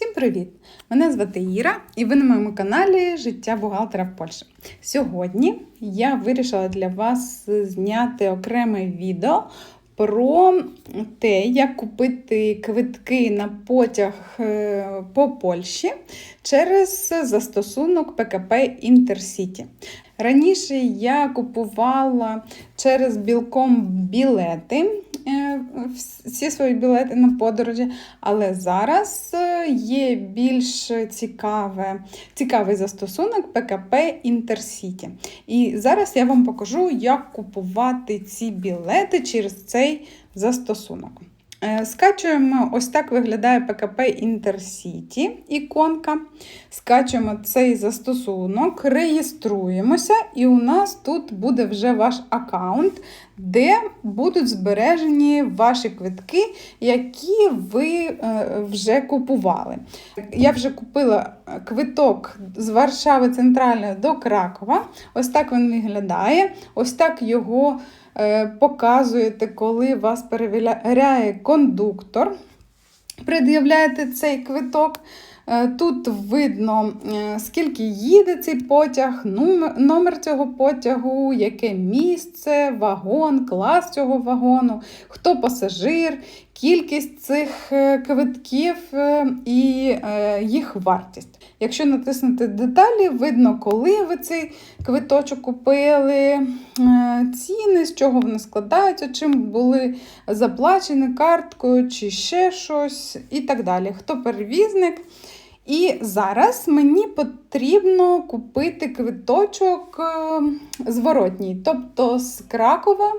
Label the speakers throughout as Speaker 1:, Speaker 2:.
Speaker 1: Всім привіт! Мене звати Іра, і ви на моєму каналі Життя бухгалтера в Польщі. Сьогодні я вирішила для вас зняти окреме відео про те, як купити квитки на потяг е, по Польщі через застосунок ПКП Інтерсіті. Раніше я купувала через білком білети. е, Всі свої білети на подорожі, але зараз е, є більш цікаве, цікавий застосунок ПКП Інтерсіті. І зараз я вам покажу, як купувати ці білети через цей застосунок. Е, Скачуємо, ось так виглядає ПКП Інтерсіті іконка. Скачуємо цей застосунок, реєструємося, і у нас тут буде вже ваш аккаунт, де будуть збережені ваші квитки, які ви е, вже купували. Я вже купила квиток з Варшави Центральної до Кракова. Ось так він виглядає. Ось так його е, показуєте, коли вас перевіряє кондуктор. Пред'являєте цей квиток. Е, Тут видно, е, скільки їде цей потяг, номер, цього потягу, яке місце, вагон, клас цього вагону, хто пасажир, кількість цих е, квитків і їх вартість. Якщо натиснути деталі, видно, коли ви цей квиточок купили, ціни, з чого вони складаються, чим були заплачені карткою чи ще щось, і так далі. Хто перевізник. І зараз мені потрібно купити квиточок е, зворотній, тобто з Кракова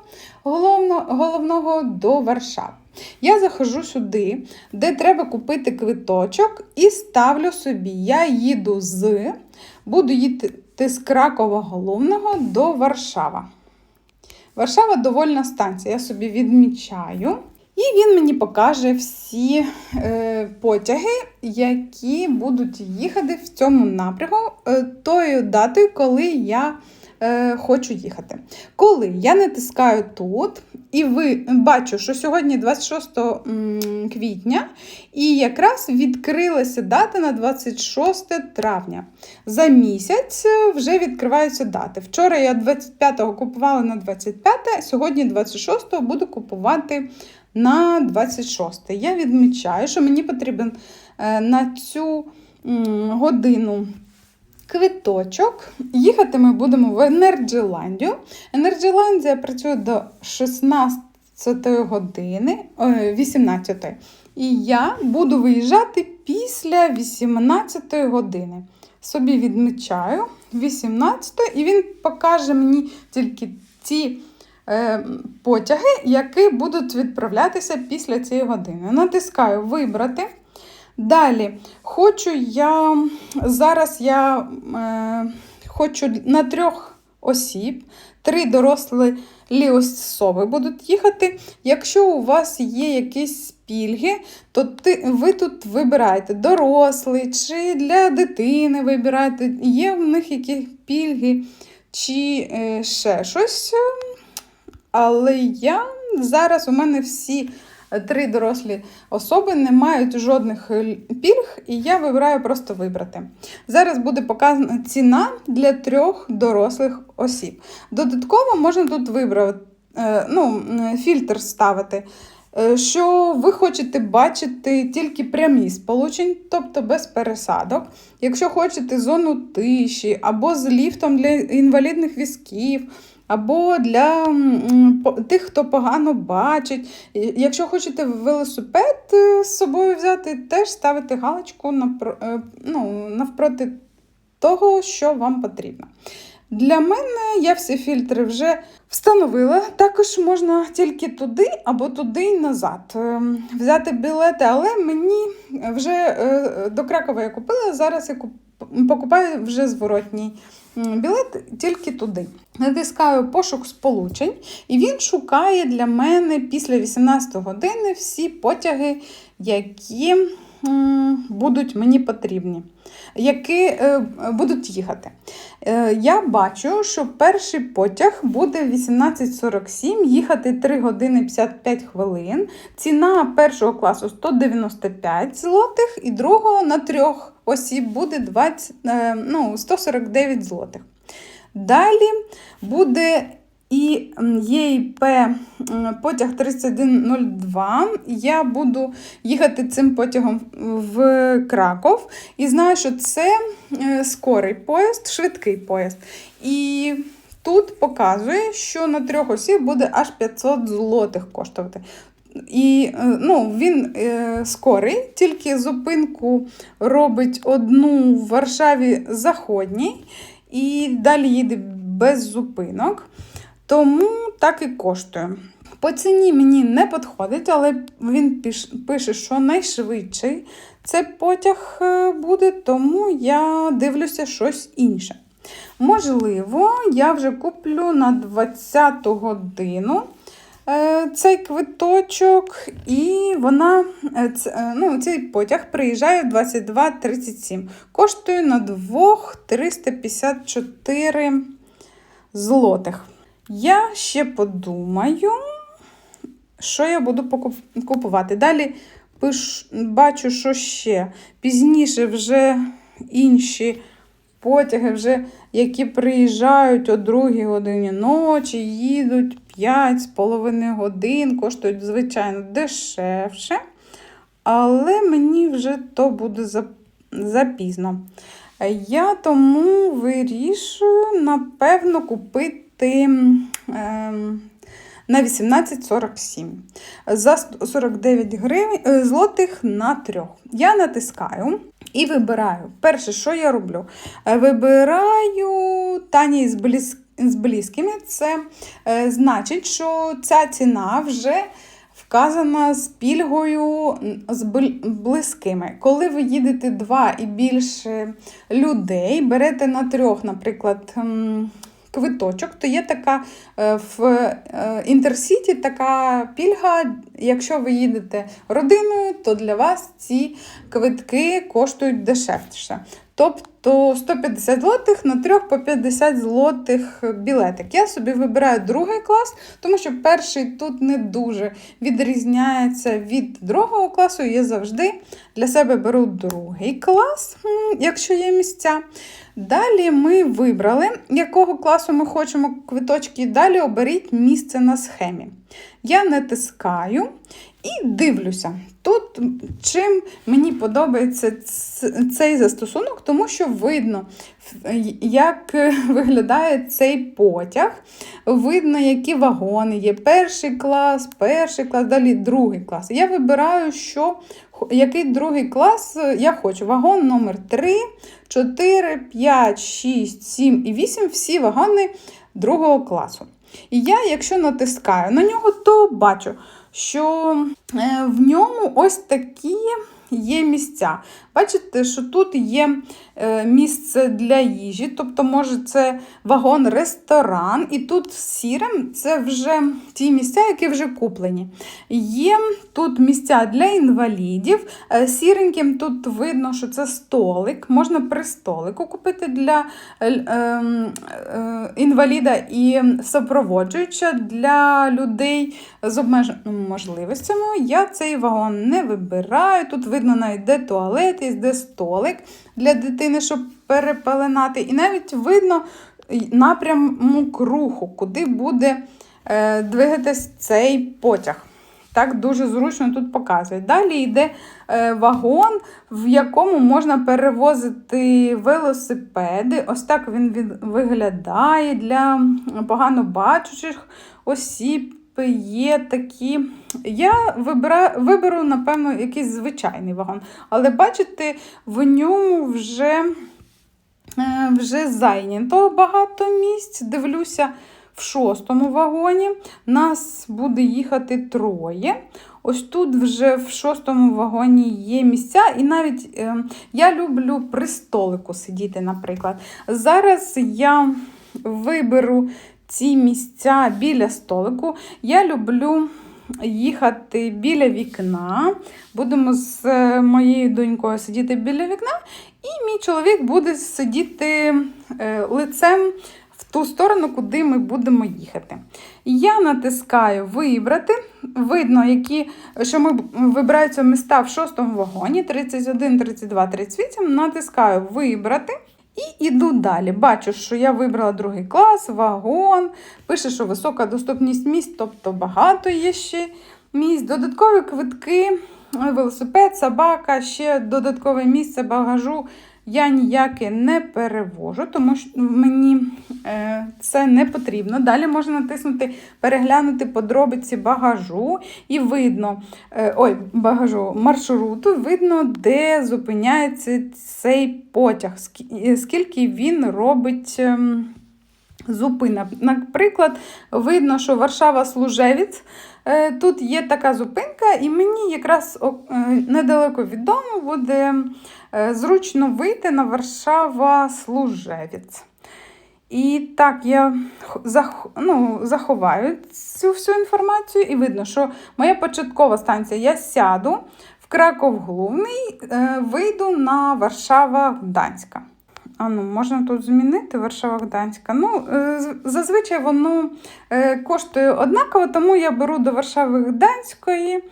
Speaker 1: головно- головного до Варшави. Я заходжу сюди, де треба купити квиточок, і ставлю собі. Я їду з, буду їхати з Кракова головного до Варшава. Варшава довольна станція, я собі відмічаю. І він мені покаже всі е, потяги, які будуть їхати в цьому напрямку е, тою датою, коли я е, хочу їхати. Коли я натискаю тут, і ви бачу, що сьогодні 26 квітня, і якраз відкрилася дата на 26 травня. За місяць е, вже відкриваються дати. Вчора я 25-го купувала на 25, сьогодні 26-го буду купувати на 26. Я відмічаю, що мені потрібен е, на цю годину квиточок. Їхати ми будемо в Енерджіландію. Енерджіландія працює до 16 години, 18. І я буду виїжджати після 18 години. Собі відмічаю 18 і він покаже мені тільки ті е, потяги, які будуть відправлятися після цієї години. Натискаю Вибрати. Далі, хочу я зараз я е, хочу на трьох осіб, три дорослі особи будуть їхати. Якщо у вас є якісь пільги, то ти, ви тут вибираєте дорослий чи для дитини вибираєте, є в них якісь пільги чи е, ще щось. Але я зараз у мене всі три дорослі особи не мають жодних пільг, і я вибираю просто вибрати. Зараз буде показана ціна для трьох дорослих осіб. Додатково можна тут вибрати е, ну, фільтр ставити. е, Що ви хочете бачити тільки прямі сполучень, тобто без пересадок. Якщо хочете зону тиші або з ліфтом для інвалідних візків, або для тих, хто погано бачить. Якщо хочете велосипед е, з собою взяти, теж ставити галочку е, ну, навпроти того, що вам потрібно. Для мене я всі фільтри вже встановила. Також можна тільки туди або туди і назад ем, взяти білети, але мені вже е, до Кракова я купила, зараз я куп- покупаю вже зворотній білет тільки туди. Натискаю пошук сполучень, і він шукає для мене після 18 години всі потяги, які будуть мені потрібні. які е, будуть їхати. Е, я бачу, що перший потяг буде 18.47, їхати 3 години 55 хвилин. Ціна першого класу 195 злотих, і другого на трьох осіб буде 20, е, ну, 149 злотих. Далі буде і ЄІП потяг 3102. Я буду їхати цим потягом в Краков. І знаю, що це е, скорий поїзд, швидкий поїзд. І тут показує, що на трьох осіб буде аж 500 злотих коштувати. І е, ну, він е, скорий, тільки зупинку робить одну в Варшаві Заходній, і далі їде без зупинок. Тому так і коштує. По ціні мені не підходить, але він пише, що найшвидший це потяг е, буде, тому я дивлюся щось інше. Можливо, я вже куплю на 20 годину е, цей квиточок, і вона, е, ну, цей потяг приїжджає в 22.37. Коштує на 2 354 злотих. Я ще подумаю, що я буду купувати. Далі пиш, бачу, що ще. Пізніше вже інші потяги, вже, які приїжджають о 2 годині ночі, їдуть 5,5 годин, коштують, звичайно, дешевше. Але мені вже то буде запізно. Я тому вирішую, напевно, купити ем, на 18,47 за 49 гривень, е, злотих на трьох. Я натискаю і вибираю. Перше, що я роблю? Е, вибираю Тані з близькими. З близькими, це е, значить, що ця ціна вже вказана з пільгою з близькими. Коли ви їдете два і більше людей, берете на трьох, наприклад, квиточок, то є така е, в е, Інтерсіті така пільга. Якщо ви їдете родиною, то для вас ці квитки коштують дешевше. Тобто 150 злотих на 3 по 50 злотих білетик. Я собі вибираю другий клас, тому що перший тут не дуже відрізняється від другого класу. Я завжди для себе беру другий клас, якщо є місця. Далі ми вибрали, якого класу ми хочемо квиточки, далі оберіть місце на схемі. Я натискаю і дивлюся. Тут чим мені подобається цей застосунок, тому що видно, як виглядає цей потяг, видно, які вагони є. Перший клас, перший клас, далі другий клас. Я вибираю, що, який другий клас я хочу. Вагон номер 3, 4, 5, 6, 7 і 8 всі вагони другого класу. І я, якщо натискаю на нього, то бачу, що е, в ньому ось такі є місця. Бачите, що тут є е, місце для їжі, тобто, може, це вагон-ресторан, і тут сірим це вже ті місця, які вже куплені. Є тут місця для інвалідів. Е, сіреньким тут видно, що це столик. Можна при столику купити для ем, е, інваліда і супроводжуюча для людей з обмеженими можливостями. Я цей вагон не вибираю. Тут видно навіть де туалет якийсь де столик для дитини, щоб перепеленати. І навіть видно напрямок руху, куди буде е, двигатись цей потяг. Так, дуже зручно тут показує. Далі йде е, вагон, в якому можна перевозити велосипеди. Ось так він виглядає для погано бачучих осіб є такі. Я вибира, виберу, напевно, якийсь звичайний вагон. Але бачите, в ньому вже е, вже зайнято багато місць. Дивлюся, в шостому вагоні нас буде їхати троє. Ось тут вже в шостому вагоні є місця, і навіть е, я люблю при столику сидіти, наприклад. Зараз я виберу ці місця біля столику. Я люблю їхати біля вікна. Будемо з е, моєю донькою сидіти біля вікна, і мій чоловік буде сидіти е, лицем ту сторону, куди ми будемо їхати. Я натискаю Вибрати. Видно, які, що ми вибираються міста в шостому вагоні 31, 32, 38. Натискаю Вибрати. І йду далі. Бачу, що я вибрала другий клас, вагон. Пише, що висока доступність місць, тобто багато є ще місць. Додаткові квитки, велосипед, собака, ще додаткове місце багажу. Я ніяке не перевожу, тому що мені е, це не потрібно. Далі можна натиснути Переглянути подробиці багажу, і видно е, ой, багажу маршруту, видно, де зупиняється цей потяг, скільки він робить. Зупинок. Наприклад, видно, що Варшава Служевець. Е, Тут є така зупинка, і мені якраз е, недалеко від дому буде е, зручно вийти на Варшава Служевець. І так, я зах, ну, заховаю цю всю інформацію, і видно, що моя початкова станція я сяду в Краков Головний, вийду на Варшава Гданська. А ну, можна тут змінити Варшава Гданська. Ну, е, зазвичай воно е, коштує однаково, тому я беру до Варшави Гданської,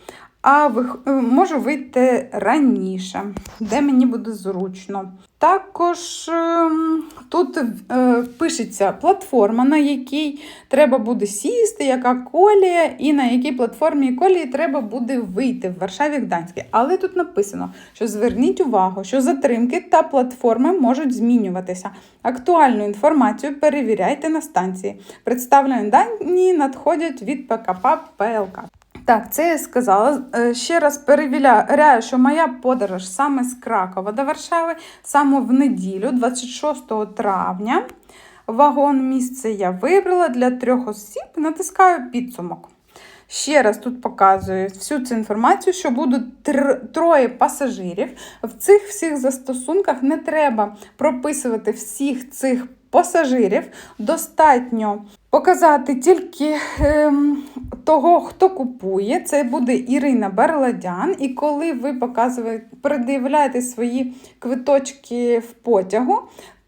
Speaker 1: а е, можу вийти раніше, де мені буде зручно. Також ем, тут е, пишеться платформа, на якій треба буде сісти, яка колія, і на якій платформі колії треба буде вийти в Варшаві Гданській. Але тут написано, що зверніть увагу, що затримки та платформи можуть змінюватися. Актуальну інформацію перевіряйте на станції. Представлені дані надходять від ПКП ПЛК. Так, це я сказала. Е, Ще раз перевіряю, що моя подорож саме з Кракова до Варшави, саме в неділю, 26 травня. Вагон місце я вибрала для трьох осіб. Натискаю підсумок. Ще раз тут показую всю цю інформацію, що будуть тр- троє пасажирів. В цих всіх застосунках не треба прописувати всіх цих пасажирів. Достатньо показати тільки ем, того, хто купує. Це буде Ірина Берладян. І коли ви показуєте, пред'являєте свої квиточки в потягу,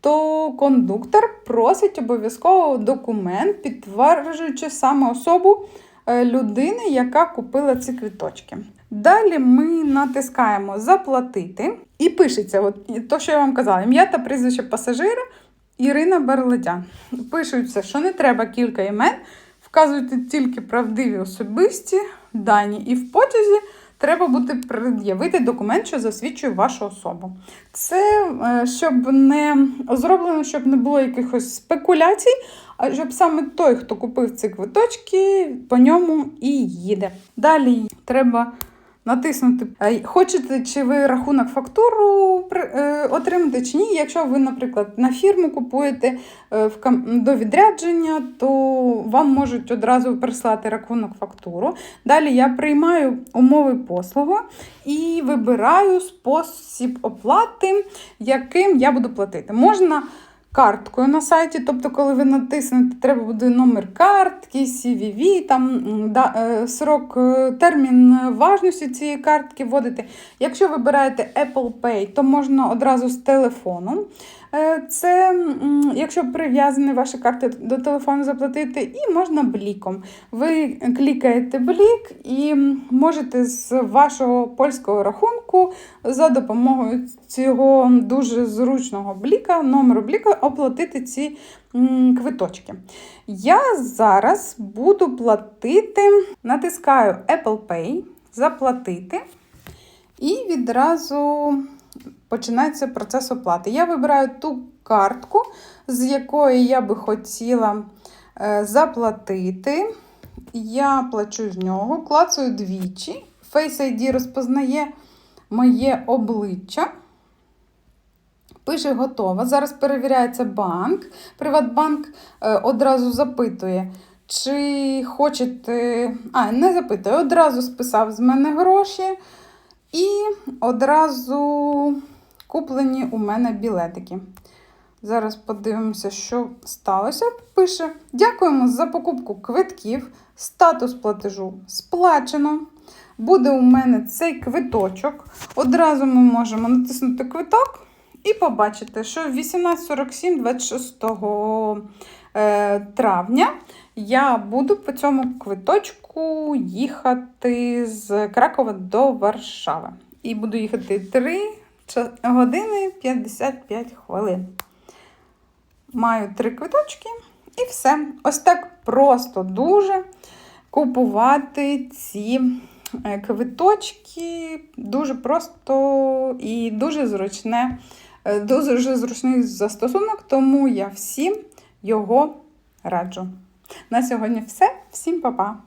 Speaker 1: то кондуктор просить обов'язково документ, підтверджуючи саме особу е, людини, яка купила ці квиточки. Далі ми натискаємо Заплатити і пишеться, от, то, що я вам казала, ім'я та прізвище пасажира Ірина Берлетян. Пишуться, що не треба кілька імен, вказуйте тільки правдиві особисті дані, і в потязі треба буде пред'явити документ, що засвідчує вашу особу. Це е, щоб не зроблено, щоб не було якихось спекуляцій, а щоб саме той, хто купив ці квиточки, по ньому і їде. Далі треба натиснути, е, хочете чи ви рахунок фактуру е, отримати чи ні. Якщо ви, наприклад, на фірму купуєте е, до відрядження, то вам можуть одразу прислати рахунок фактуру. Далі я приймаю умови послугу і вибираю спосіб оплати, яким я буду платити. Можна карткою на сайті, тобто, коли ви натиснете, треба буде номер картки, CVV, там да, е, срок, е, термін важності цієї картки вводити. Якщо вибираєте Apple Pay, то можна одразу з телефону. Е, Це якщо прив'язані ваші карти до телефону заплатити, і можна бліком. Ви клікаєте блік і можете з вашого польського рахунку за допомогою цього дуже зручного бліка, номеру бліка, оплатити ці квиточки. Я зараз буду платити, натискаю Apple Pay, заплатити, і відразу починається процес оплати. Я вибираю ту картку, з якої я би хотіла е, заплатити. Я плачу з нього, клацаю двічі. Face ID розпознає моє обличчя. Пише готово. Зараз перевіряється банк. Приватбанк е, одразу запитує, чи хочете. А, не запитує, одразу списав з мене гроші. І одразу куплені у мене білетики. Зараз подивимося, що сталося. Пише: Дякуємо за покупку квитків. Статус платежу сплачено. Буде у мене цей квиточок. Одразу ми можемо натиснути квиток і побачити, що в 18.47 26 е, травня я буду по цьому квиточку їхати з Кракова до Варшави. І буду їхати 3 години 55 хвилин. Маю три квиточки і все. Ось так просто дуже купувати ці е, квиточки. Дуже просто і дуже зручне, е, дуже зручний застосунок, тому я всім його раджу. На сьогодні все. Всім па-па!